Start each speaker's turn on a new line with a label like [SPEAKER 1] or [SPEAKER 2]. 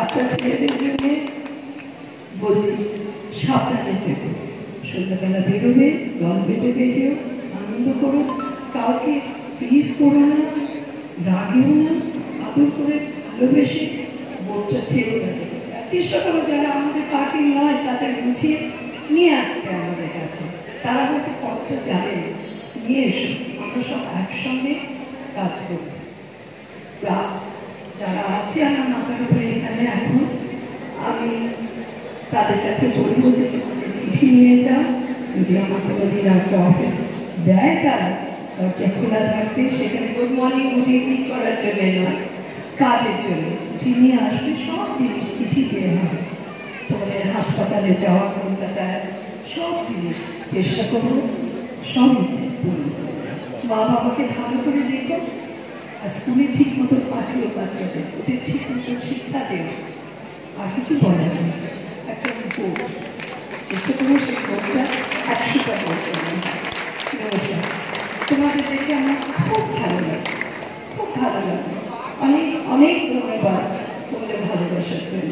[SPEAKER 1] বাচ্চা ছেলেদের জন্য বলছি, সাবধানে যেত। সন্ধ্যাবেলা বেরোবে, দল বেঁধে বেরিয়েও আনন্দ করো কাউকে প্লিজ করো না, রাগেও না, আদর করে ভালোবেসে বোর্ডটা ছেড়ে রেখেছে আর চেষ্টা করো যারা আমাদের পার্টি নয়, তাদের বুঝিয়ে নিয়ে আসতে আমাদের কাছে। তারা হয়তো কতটা জানে নিয়ে এসো, আমরা সব একসঙ্গে কাজ করব। যা যারা আছে আমার মাথার উপরে কাছে বলব যে চিঠি নিয়ে যাও, যদি আমার কোনোদিন একটা অফিস দেয় তারা দরজা খোলা থাকবে, সেখানে গুড মর্নিং গুড ইভিনিং করার জন্য নয়, কাজের জন্য চিঠি নিয়ে আসবে সব জিনিস চিঠি দিয়ে হবে তোমাদের হাসপাতালে যাওয়া কলকাতায় সব জিনিস চেষ্টা করব সব ইচ্ছে পূরণ মা বাবাকে ভালো করে দেখো, আর স্কুলে ঠিক মতো পাঠিও বাচ্চাদের ওদের ঠিক মতো শিক্ষা দেও, আর কিছু বলার নেই। চেষ্টা করব সেই রিপোর্টটা একশোটা করতে নমস্কার তোমাদের দেখে আমার খুব ভালো লাগে খুব ভালো লাগে অনেক অনেক ধন্যবাদ তোমাদের ভালোবাসার জন্য